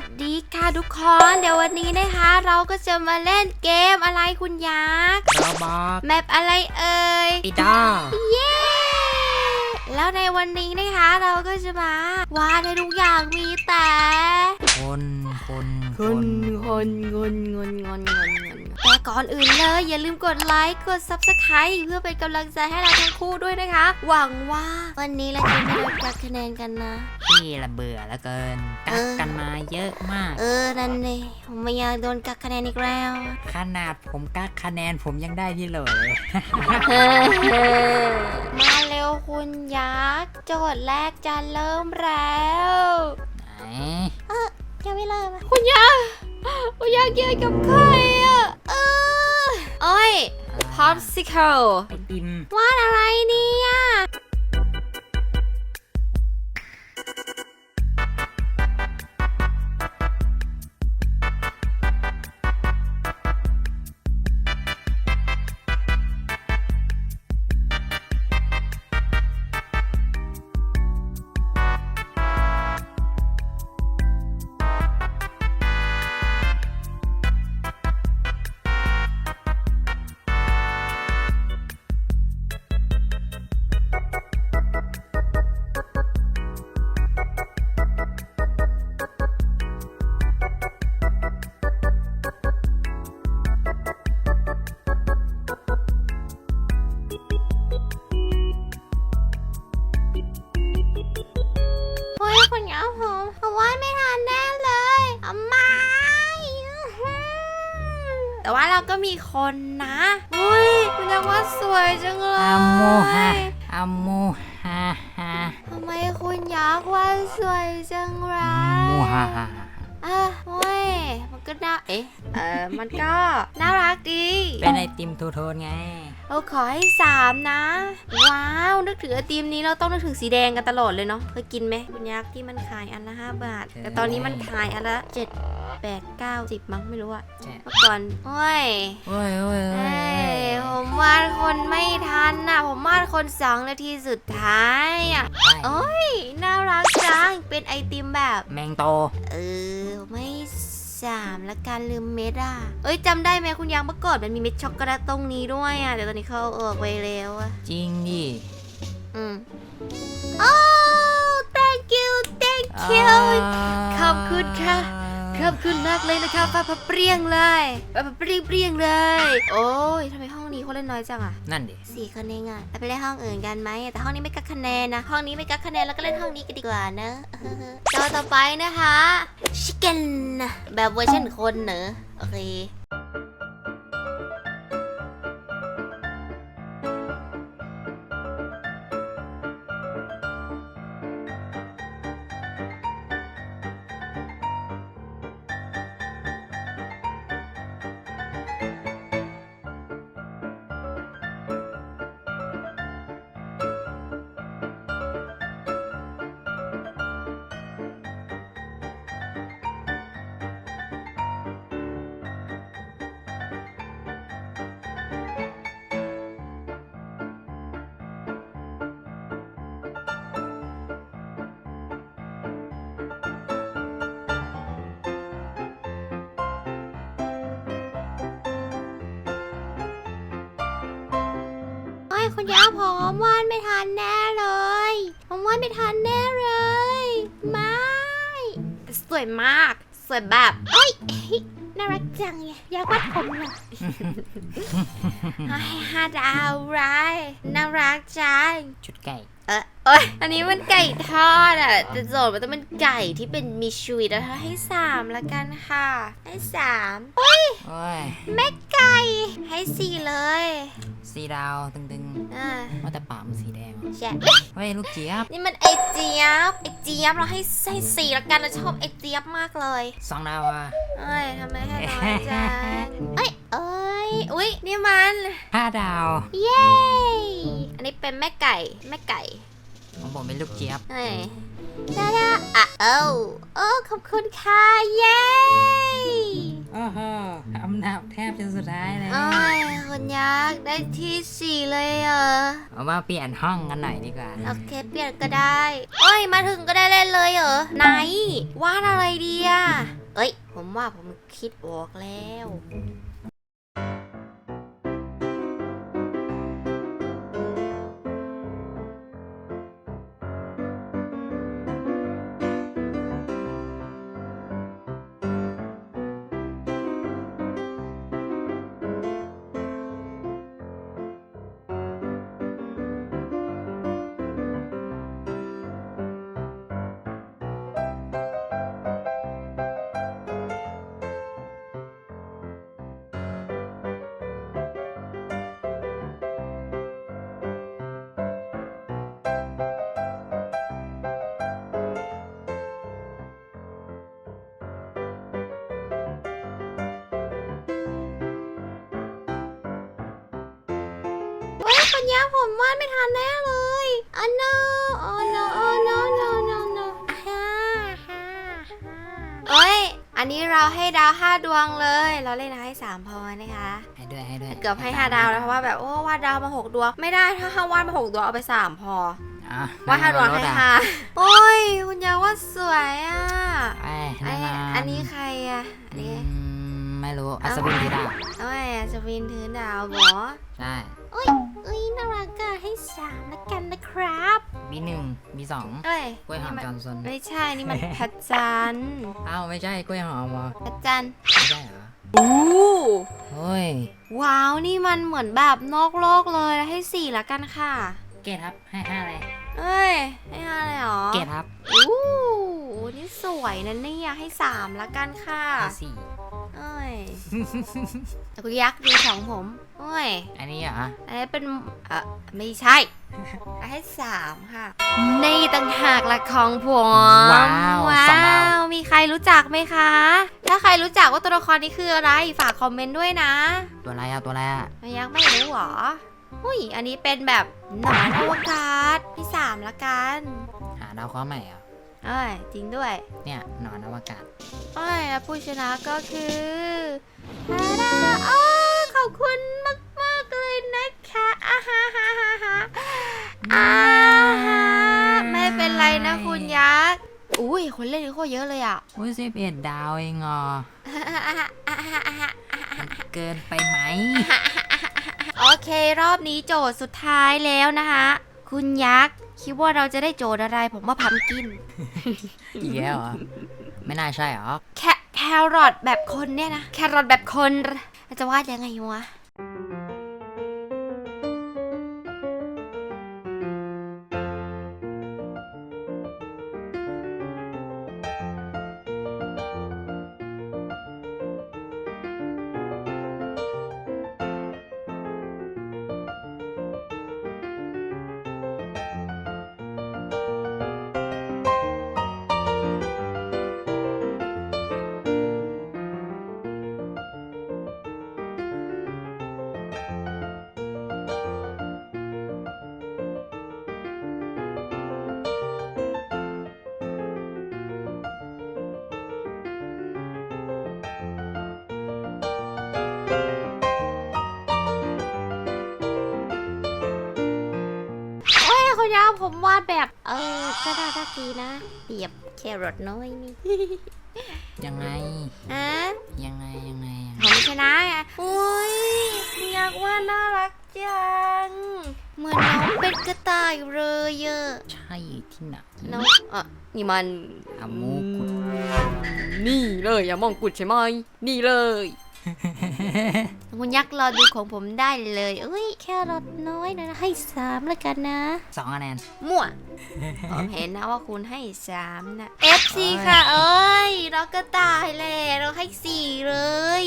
สดีค่ะทุกคนเดี๋ยววันนี้นะคะ เราก็จะมาเล่นเกมอะไรคุณยักษ์เราบอกแมปอะไรเอ่ยปีดอเย้แล้วในวันนี้นะคะ เราก็จะมาวาดให้ทุกอย่างมีแต่ คนคนคนคนเงินเงินเงินเงินเงิน แต่ก่อนอื่นเลยอย่าลืมกดไลค์กด subscribe เพื่อเป็นกำลังใจให้เราทั้งคู่ด้วยนะคะ หวังว่าวันนี้เราจะไม่โดนกักคะแนนกันนะ พี่ละเบื่อแล้วเกิน กักกันมาเยอะมาก เออนั่นเลยผมไม่อยากโดนกักคะแนนอีกแล้ว ขนาดผมกักคะแนนผมยังได้ที่โหลเลย มาเร็วคุณยักษ์โจทย์แรกจะเริ่มแล้วไหนยังไม่เริ่มอะคุณยักษ์คุณยักษ์เกี่ยวกับใครอะเอ อโอ้ย popsicle ไอติมวาดอะไรเนี่ย ผมผมวาดไม่ทันแน่เลยอาไม่อื้อหือแต่ว่าเราก็มีคนนะเฮ้ยคุณยักษ์วาดสวยจังเลยอะโมฮะอะโมฮาฮาทำไมคุณยักษ์วาดสวยจังไรโมฮาฮา อะโอ้ยมันก็น่า เอ๊ะ เออมันก็ น่ารักดี เป็นไอติมทูโทนไงเราขอให้สามนะ ว้าว นึกถึงไอติมนี้เราต้องนึกถึงสีแดงกันตลอดเลยเนาะเคยกินไหมคุณยักษ์ที่มันขายอันละ5บาท แต่ตอนนี้มันขายอันละ7 8 9 10มั้งไม่รู้อะใช่ เมื่อก่อนโอ้ย โอ้ยโอ้ยโอ้เอ้ยยผมวาดคนไม่ทันน่ะ ผมวาดคนสองนาทีสุดท้ายอะโอ้ยน่ารักจังเป็นไอติมแบบ แมงโต เออ ไม่ สามละการลืมเม็ดอะ เอ้ยจำได้ไหมคุณยังเมื่อก่อนมันมีเม็ดช็อกโกแลตตรงนี้ด้วยอะแต่ตอนนี้เขาเอาออกไปแล้วอะ จริงดิอืมโอ้ thank you thank you ขอบคุณค่ะ ขอบคุณมากเลยนะคะป้าปะเปรี้ยงเลยป้าปะเปรี้ยงเปรี้ยงเลย โอ้ยทำไมห้องนี้คนเล่นน้อยจังอะนั่นดิสี่คะแนนอะเราไปเล่นห้องอื่นกันไหมแต่ห้องนี้ไม่กักคะแนนนะ ห้องนี้ไม่กักคะแนนแล้วก็เล่นห้องนี้กันดีกว่าเนอะจอต่อไปนะคะชิคเก้นแบบเวอร์ชันคนเนอะโอเค โอ้ยคุณย่าผมวาดไม่ทันแน่เลย ผมวาดไม่ทันแน่เลยไม่แต่สวยมาก สวยแบบเอ้ยน่ารักจังเนี่ยอยากวาดผมเหรอให้ห้าดาวไรายน่ารักจังชุดไก่ เออโอ้ยอันนี้มันไก่ทอดอะแต่โจทย์มันต้องเป็นไก่ที่เป็นมีชีวิตแล้วให้สามละกันค่ะ ให้สามเฮ้ยโอ้ยแม่ไก่ ให้สี่เลยสีดาวตึงอ่าๆว่าแต่ปากมันสีแดงแช่เฮ้ยลูกเจี๊ยบนี่มันไอเจี๊ยบไอเจี๊ยบเราให้ให้สี่ละกันเราชอบไอเจี๊ยบมากเลย สองดาวอะ เอ้ยทำไมให้น้อยจังเอ้ยเอ้ ยอุ้ยนี่มัน ห้าดาวเย้ อันนี้เป็นแม่ไก่ แม่ไก่ของผมเป็นลูกเจี๊ยบ เฮ้ยดาดาอะเอ้าโอ้ขอบคุณค่ะเย้เอโอ้โหอำนาจแทบจะสุดท้ายเลยเอ้ยคุณยักษ์ได้ที่สี่เลยเหรอเอามาเปลี่ยนห้องกันหน่อยดีกว่า โอเคเปลี่ยนก็ได้เอ้ย มาถึงก็ได้เล่นเลยเหรอ ไหนวาดอะไรดีอะเอ้ย ผมว่าผมคิดออกแล้ว วาดไม่ทันแน่เลยอ๋อ no อ๋อ no อ๋อ no no no no ฮ่าฮ่าฮ่าเอ้ย อันนี้เราให้ดาวห้าดวงเลย เราเล่นให้สามพอนะคะ ให้ด้วยให้ด้วยเกือบให้ห้าดาวแล้วเพราะว่าแบบโอ้วาดดาวมาหกดวง ไม่ได้ถ้าห้าวาดมาหกดวงเอาไปสามพอ อะวาดห้าดวงให้ห้าโอ้ย คุณยาว่าสวยอะไอ้ไอนั่นนะอันนี้ใครอะอันนี้อืมไม่รู้อัศวินดีดา เอ้ยสวินถือดาวบอ ใช่ บมีหนึ่งมีสองเอ้ยกล้วยหอมจอห์นสันไม่ใช่นี่มันพระจันทร์อ้าวไม่ใช่กล้วยหอมเหรอพระจันทร์ไม่ใช่เหรออู้เฮ้ยว้าวนี่มันเหมือนแบบนอกโลกเลยให้สี่ละกันค่ะ เกตครับให้ห้าเลยเอ้ยให้อะไรหรอเกตครับอู้นี่สวยนะเนี่ยให้สามละกันค่ะให้สี่เอ้ย แต่คุณยักษ์ดูของผมเอ้ยอันนี้เหรออันนี้เป็นเออไม่ใช่ให้สามค่ะนี่ต่างหากละของผมว้าวว้าสองดาววมีใครรู้จักไหมคะ ถ้าใครรู้จักว่าตัวละครนี้คืออะไรฝากคอมเมนต์ด้วยนะ ตัวอะไรอะตัวอะไรอะไม่ยักษ์ไม่รู้หรออุ้ยอันนี้เป็นแบบหนอนอวกาศที่สามละกัน หาดาวเคราะห์ใหม่เหรอ เอ้ยจริงด้วยเนี่ยหนอนอวกาศเอ้ยแล้วผู้ชนะก็คือฮาดาโอ้ขอบคุณมากๆเลยนะคะอาฮาฮาฮาฮาอาฮาไม่เป็นไรนะคุณยักษ์อุ้ยคนเล่นนี่โคตรเยอะเลยอะอุ้ยสิบเอ็ดดาวเองเหรอมันเกินไปไหม โอเครอบนี้โจทย์สุดท้ายแล้วนะคะ คุณยักษ์ คิดว่าเราจะได้โจทย์อะไรผมว่าพัมกิน อีกแล้วเหรอไม่น่าใช่เหรอ แคแครอทแบบคนเนี่ยนะ แครอทแบบคนเราจะวาดยังไงวะ ผมวาดแบบ เออก็ได้ก็ดีนะ เปรียบแครอทน้อยนี่ ยังไงอะยังไงยังไงอะผมชนะไงอุ้ยอยากว่าน่ารักจัง เหมือนน้องเป็นกระต่ายเลยอะใช่ที่ไหนน้องอะนี่มัน อามูกุดนี่เลยอย่ามองกุดใช่ไหมนี่เลย คุณยักษ์รอดูของผมได้เลยเอ้ยแค่รถน้อยนะให้สามแล้วกันนะ สองคะแนน มั่ว ผมเห็นนะว่าคุณให้สามนะ FC ค่ะ เอ้ยเราก็ตายแหละเราให้สี่เลย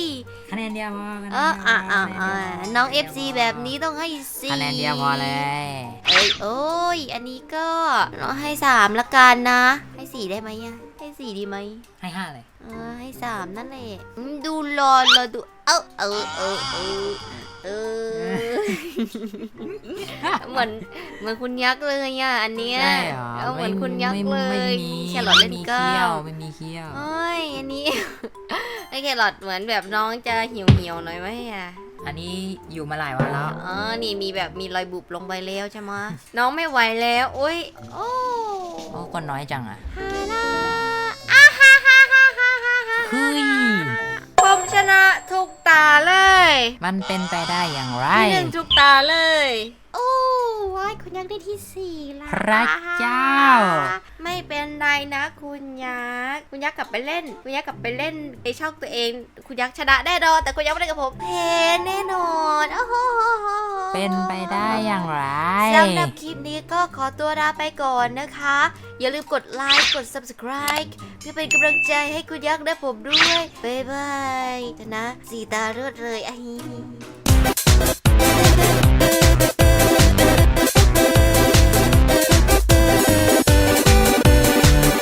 คะแนนเดียวพอคะแนนเออเดียวอะพอะคะแนอะเดียวน้อง FC แบบนี้ต้องให้สี่คะแนนเดียวพอเลย เอ้ยโอ้ยอันนี้ก็เราให้สามละกันนะ ให้สี่ได้ไหมอะให้สี่ดีไหมให้ห้าเลย เออให้สามนั่นแหละอืมดูรอรอดู เออเออเออเออเออ เหมือนเหมือนคุณยักษ์เลยอะอันเนี้ยใช่เหรอเออเหมือนคุณยักษ์เลไม่ยมีแครอทเล่นไม่มีเก้าเขี้ยวไม่มีเขี้ยวเอ้ยอันนี้ ไอ้แครอทเหมือนแบบน้องจะเหี่ยวเหี่ยวๆหน่อยไหมอะ อันนี้อยู่มาหลายวันแล้ว อ๋อ นี่มีแบบมีรอยบุบลงไปแล้วใช่ไหมะ น้องไม่ไหวแล้ว โอ้ย โอ้โอ้ก็น้อยจังอะ ฮานา เฮ้ยผมชนะทุกตาเลย มันเป็นไปได้อย่างไร ที่หนึ่งทุกตาเลยโอ้ว้า ยคุณยักษ์ได้ที่สี่ละพระเจ้า ไม่เป็นไรนะคุณยักษ์คุณยักษ์กลับไปเล่น คุณยักษ์กลับไปเล่นในช่องตัวเอง คุณยักษ์ชนะแน่นอนแต่คุณยักษ์ไม่ได้กับผมแพ้แน่นอนโอ้โหเป็นไปได้อย่างไรสำหรับคลิปนี้ก็ขอตัวลาไปก่อนนะคะ อย่าลืมกดไลค์กด subscribe เพื่อเป็นกำลังใจให้คุณยักษ์และผมด้วยบ๊ายบายชนะสีตาเลือดเลยไอ้